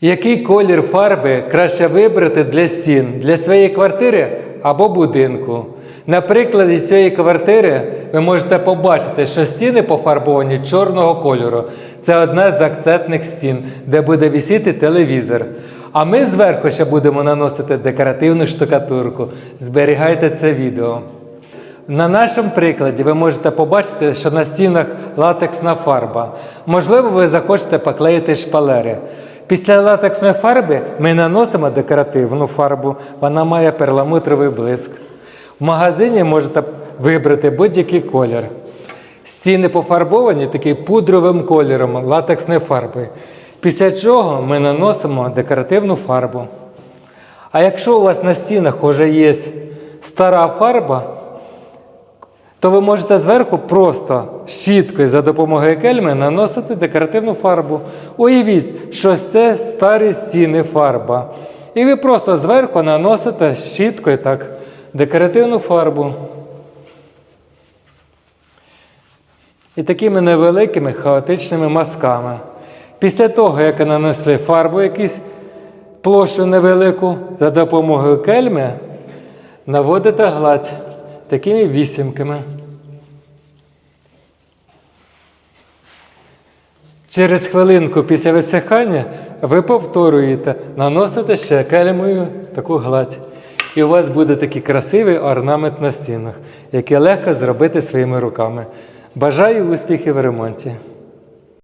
Який колір фарби краще вибрати для стін, для своєї квартири або будинку? На прикладі цієї квартири ви можете побачити, що стіни пофарбовані чорного кольору. Це одна з акцентних стін, де буде висіти телевізор. А ми зверху ще будемо наносити декоративну штукатурку. Зберігайте це відео. На нашому прикладі ви можете побачити, що на стінах латексна фарба. Можливо, ви захочете поклеїти шпалери. Після латексної фарби ми наносимо декоративну фарбу, вона має перламутровий блиск. В магазині можете вибрати будь-який колір. Стіни пофарбовані таким пудровим кольором латексної фарби. Після чого ми наносимо декоративну фарбу. А якщо у вас на стінах вже є стара фарба, то ви можете зверху просто щіткою за допомогою кельми наносити декоративну фарбу. Уявіть, що це старі стіни фарба. І ви просто зверху наносите щіткою так, декоративну фарбу. І такими невеликими хаотичними мазками. Після того, як нанесли фарбу якусь площу невелику, за допомогою кельми наводите гладь такими вісімками. Через хвилинку після висихання ви повторюєте, наносите ще кельмою таку гладь. І у вас буде такий красивий орнамент на стінах, який легко зробити своїми руками. Бажаю успіхів в ремонті!